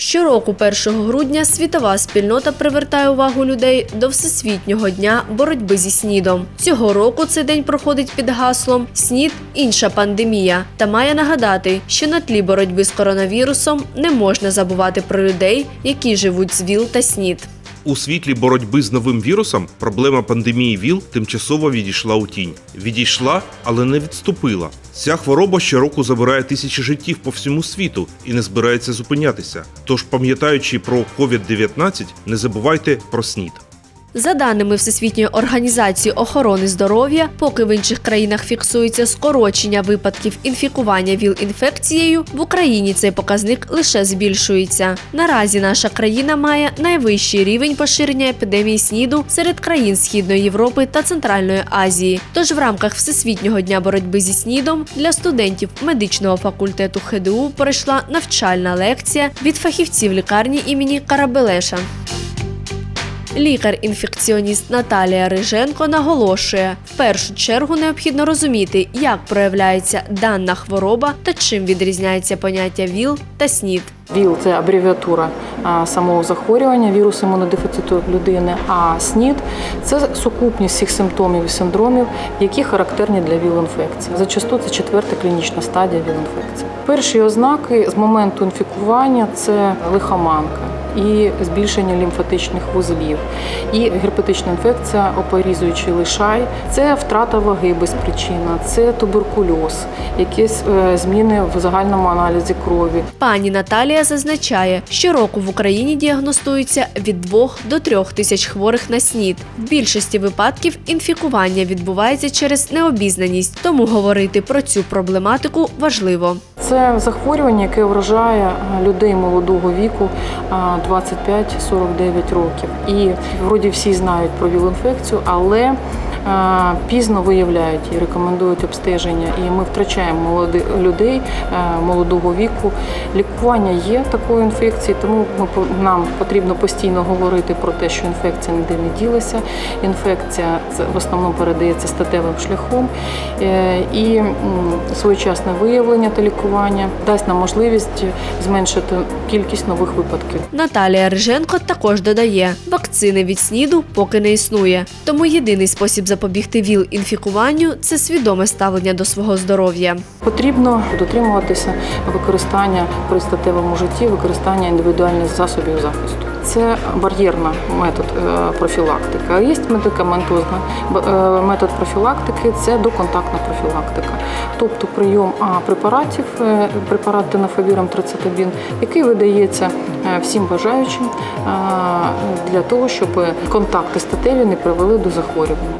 Щороку 1 грудня світова спільнота привертає увагу людей до Всесвітнього дня боротьби зі СНІДом. Цього року цей день проходить під гаслом СНІД інша пандемія та має нагадати, що на тлі боротьби з коронавірусом не можна забувати про людей, які живуть з ВІЛ та СНІД. У світлі боротьби з новим вірусом проблема пандемії ВІЛ тимчасово відійшла у тінь. Відійшла, але не відступила. Ця хвороба щороку забирає тисячі життів по всьому світу і не збирається зупинятися. Тож, пам'ятаючи про COVID-19, не забувайте про СНІД. За даними Всесвітньої організації охорони здоров'я, поки в інших країнах фіксується скорочення випадків інфікування ВІЛ-інфекцією, в Україні цей показник лише збільшується. Наразі наша країна має найвищий рівень поширення епідемії СНІДу серед країн Східної Європи та Центральної Азії. Тож в рамках Всесвітнього дня боротьби зі СНІДом для студентів медичного факультету ХДУ пройшла навчальна лекція від фахівців лікарні імені Карабелеша. Лікар-інфекціоніст Наталія Риженко наголошує, в першу чергу необхідно розуміти, як проявляється дана хвороба та чим відрізняється поняття ВІЛ та СНІД. ВІЛ це абревіатура самого захворювання, вірус імунодефіциту людини. А СНІД це сукупність всіх симптомів і синдромів, які характерні для ВІЛ-інфекції. Зачасту це четверта клінічна стадія ВІЛ-інфекції. Перші ознаки з моменту інфікування це лихоманка. І збільшення лімфатичних вузлів, і герпетична інфекція, опорізуючий лишай, це втрата ваги безпричинна, це туберкульоз, якісь е, зміни в загальному аналізі крові, Пані Наталія зазначає, щороку в Україні діагностується від 2 до 3 тисяч хворих на СНІД. В більшості випадків інфікування відбувається через необізнаність, тому говорити про цю проблематику важливо. Це захворювання, яке вражає е, людей молодого віку е, 20 45-49 років. І вроді всі знають про віл-інфекцію, але е, Пізно виявляють і рекомендують обстеження, і ми втрачаємо молоди, людей е, молодого віку. Лікування є такою інфекцією, тому нам потрібно постійно говорити про те, що інфекція ніде не ділася. Інфекція в основному передається статевим шляхом, е, і своєчасне виявлення та лікування дасть нам можливість зменшити кількість нових випадків. Наталія Риженко також додає, вакцини від СНІДу поки не існує. Тому єдиний спосіб запобігти ВІЛ-інфікуванню це свідоме ставлення до свого здоров'я. Потрібно дотримуватися використання при статевому житті, використання індивідуальних засобів захисту. Це бар'єрна метод профілактика. профілактики. А є медикаментозна е, метод профілактики це доконтактна профілактика, тобто прийом препаратів, е, препарат тенофовіром трицетабін, який видається е, всім бажаючим е, для того, щоб контакти статеві не привели до захворювання.